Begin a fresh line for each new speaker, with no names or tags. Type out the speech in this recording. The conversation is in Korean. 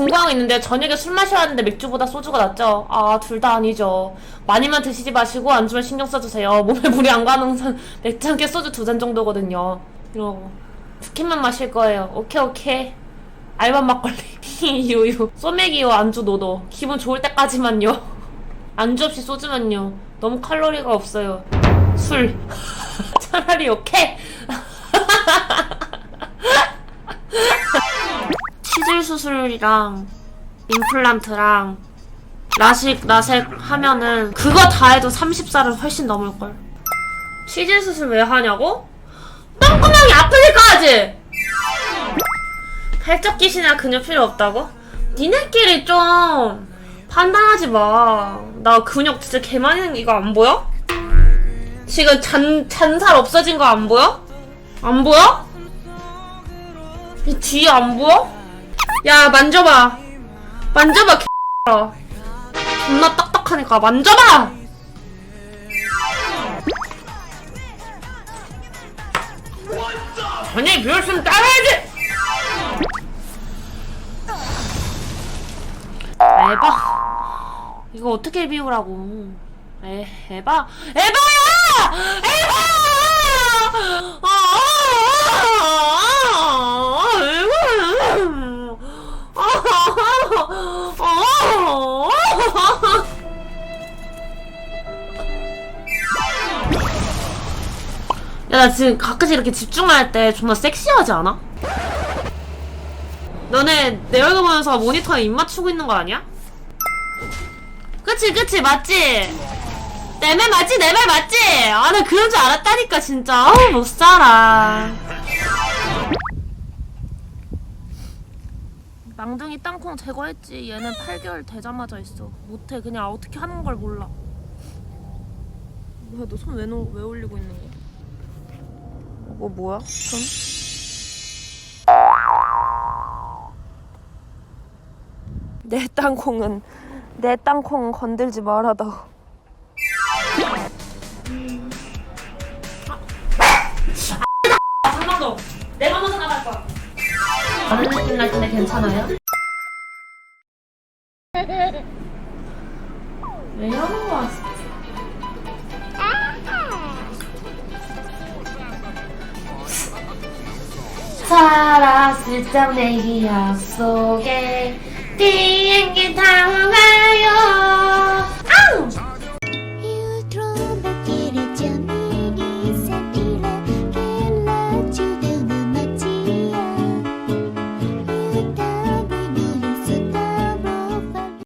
궁금한 게 있는데 저녁에 술 마셔야 하는데 맥주보다 소주가 낫죠? 아 둘 다 아니죠. 많이만 드시지 마시고 안주만 신경 써주세요. 몸에 물이 안 가는 한 맥주 한 개 소주 두 잔 정도거든요. 이러고 두 캔만 마실 거예요. 오케이 오케이. 알밤 막걸리 유유 소맥이요 안주 노도 기분 좋을 때까지만요. 안주 없이 소주만요. 너무 칼로리가 없어요. 술 차라리 오케이. 수술이랑 임플란트랑 라식 라섹 하면은 그거 다 해도 30살은 훨씬 넘을걸 치질 수술 왜 하냐고? 똥구멍이 아프니까 하지 팔적 기시나 근육 필요 없다고? 니네끼리 좀 판단하지 마 나 근육 진짜 개 많이 생긴 이거 안 보여? 지금 잔, 잔살 없어진 거 안 보여? 안 보여? 이 뒤에 안 보여? 야 만져봐. 만져봐 개X야 존나 딱딱하니까. 만져봐! 전에 비웠으면 따라야지! 에바. 이거 어떻게 비우라고. 에, 에바. 에바야! 에바 야, 나 지금 가끔씩 이렇게 집중할 때 정말 섹시하지 않아? 너네 내 얼굴 보면서 모니터에 입 맞추고 있는 거 아니야? 그치, 그치, 맞지? 내 말 맞지? 내 말 맞지? 아, 나 그런 줄 알았다니까, 진짜. 아우, 못 살아. 망둥이 땅콩 제거했지. 얘는 8개월 되자마자 있어. 못해. 그냥 어떻게 하는 걸 몰라. 뭐야, 너 손 왜 왜 올리고 있는 거야? 뭐 뭐야? 손? 내 땅콩은 내 땅콩은 건들지 말아다. 나갈 느낌 날 텐데 괜찮아요? 왜 이러는 거야? 살았을 적내 기억 속에 가요